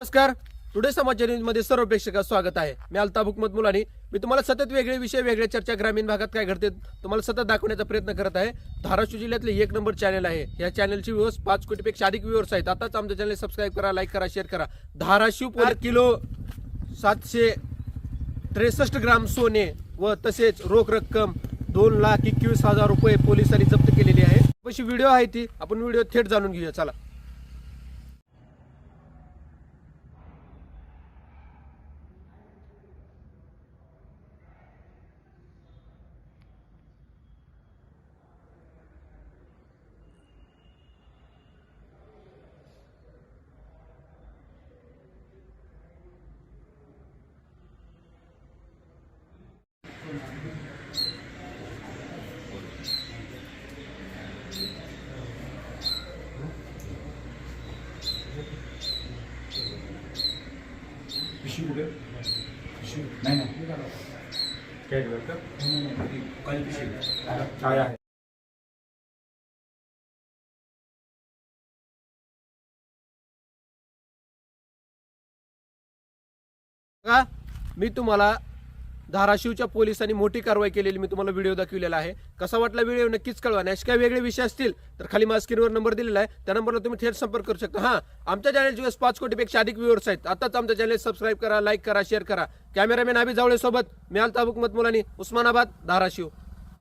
नमस्कार. टुडे समाचार न्यूजमध्ये सर्व प्रेक्षकांचं स्वागत आहे. मी अल्ताफ हुकमत मुलानी. मी तुम्हाला सतत वेगळे विषय वेगळ्या चर्चा ग्रामीण भागात काय घडते तुम्हाला सतत दाखवण्याचा प्रयत्न करत आहे. धाराशिव जिल्ह्यातले एक नंबर चॅनल आहे. या चॅनलची व्ह्यूअर्स पाच कोटीपेक्षा अधिक व्ह्यूअर्स आहेत. आताच आमच्या चॅनल सबस्क्राईब करा लाईक करा शेअर करा. धाराशिव पर किलो सातशे त्रेसष्ट ग्राम सोने व तसेच रोख रक्कम दोन लाख एकवीस हजार रुपये पोलिसांनी जप्त केलेली आहे. अशी व्हिडिओ आहे ती. आपण व्हिडिओ थेट जाणून घेऊया. चला. पिशवी. कुठे पिशवी नाही नाही काय पिशवी. आहे का मी तुम्हाला धाराशिवच्या पोलिसांनी मोठी कारवाई केलेली मी तुम्हाला व्हिडिओ दाखवलेला आहे. कसा वाटला व्हिडिओ नक्कीच कळवा. आणि असे काही वेगळे विषय असतील तर खाली माझ्या स्क्रीनवर नंबर दिलेला आहे. त्या नंबरला तुम्ही थेट संपर्क करू शकता. हां आमच्या चॅनलची वेळेस पाच कोटीपेक्षा अधिक व्ह्यूअर्स आहेत. आताच आमच्या चॅनल सबस्क्राईब करा लाईक करा शेअर करा. कॅमेरामॅन अभि जावळे सोबत मी अल्ताफ हुकमत मुलानी उस्मानाबाद धाराशिव.